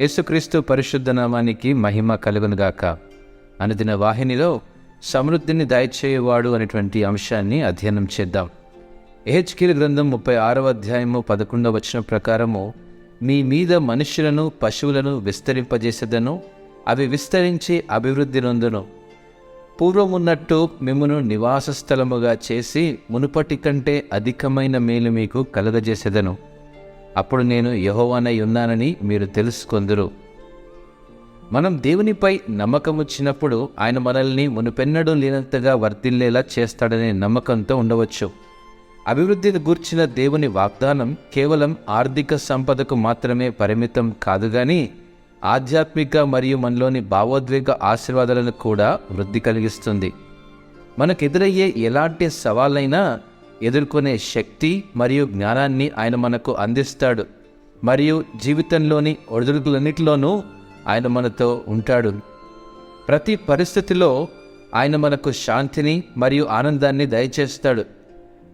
యేసుక్రీస్తు పరిశుద్ధ నామానికి మహిమ కలుగునుగాక అనుదిన వాహినిలో సమృద్ధిని దయచేయవాడు అనేటువంటి అంశాన్ని అధ్యయనం చేద్దాం. ఏహెచ్కిల్ గ్రంథం ముప్పై ఆరవ అధ్యాయము పదకొండవ వచ్చిన ప్రకారము మీ మీద మనుషులను పశువులను విస్తరింపజేసేదను అవి విస్తరించి అభివృద్ధి నొందును. పూర్వమున్నట్టు మిమ్మను నివాస స్థలముగా చేసి మునుపటి కంటే అధికమైన మేలు మీకు కలుగజేసేదను. అప్పుడు నేను యహోవానై ఉన్నానని మీరు తెలుసుకొందురు. మనం దేవునిపై నమ్మకం వచ్చినప్పుడు ఆయన మనల్ని మునుపెన్నడూ లేనంతగా వర్ధిల్లేలా చేస్తాడనే నమ్మకంతో ఉండవచ్చు. అభివృద్ధిని గూర్చిన దేవుని వాగ్దానం కేవలం ఆర్థిక సంపదకు మాత్రమే పరిమితం కాదు కానీ ఆధ్యాత్మిక మరియు మనలోని భావోద్వేగ ఆశీర్వాదాలను కూడా వృద్ధి కలిగిస్తుంది. మనకు ఎదురయ్యే ఎలాంటి సవాళ్ళైనా ఎదుర్కొనే శక్తి మరియు జ్ఞానాన్ని ఆయన మనకు అందిస్తాడు. మరియు జీవితంలోని ఒడిదుడుకులన్నిటిలోనూ ఆయన మనతో ఉంటాడు. ప్రతి పరిస్థితిలో ఆయన మనకు శాంతిని మరియు ఆనందాన్ని దయచేస్తాడు.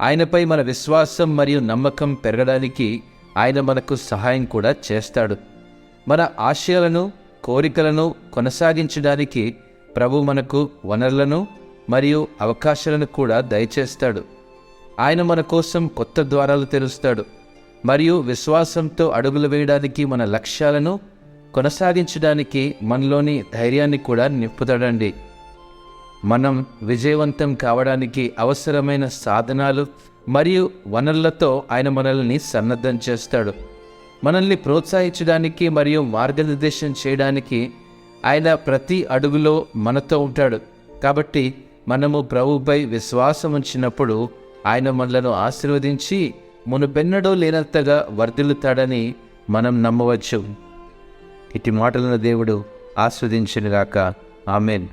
ఆయనపై మన విశ్వాసం మరియు నమ్మకం పెరగడానికి ఆయన మనకు సహాయం కూడా చేస్తాడు. మన ఆశయాలను కోరికలను కొనసాగించడానికి ప్రభు మనకు వనరులను మరియు అవకాశాలను కూడా దయచేస్తాడు. ఆయన మన కోసం కొత్త ద్వారాలు తెరుస్తాడు మరియు విశ్వాసంతో అడుగులు వేయడానికి మన లక్ష్యాలను కొనసాగించడానికి మనలోని ధైర్యాన్ని కూడా నింపుతాడండి. మనం విజయవంతం కావడానికి అవసరమైన సాధనాలు మరియు వనరులతో ఆయన మనల్ని సన్నద్ధం చేస్తాడు. మనల్ని ప్రోత్సహించడానికి మరియు మార్గనిర్దేశం చేయడానికి ఆయన ప్రతి అడుగులో మనతో ఉంటాడు. కాబట్టి మనము ప్రభుపై విశ్వాసం ఉంచినప్పుడు ఆయన మనలను ఆశీర్వదించి మునుపెన్నడూ లేనంతగా వర్ధిల్లుతాడని మనం నమ్మవచ్చు. ఇటు మాటలను దేవుడు ఆస్వాదించినగాక. ఆమెన్.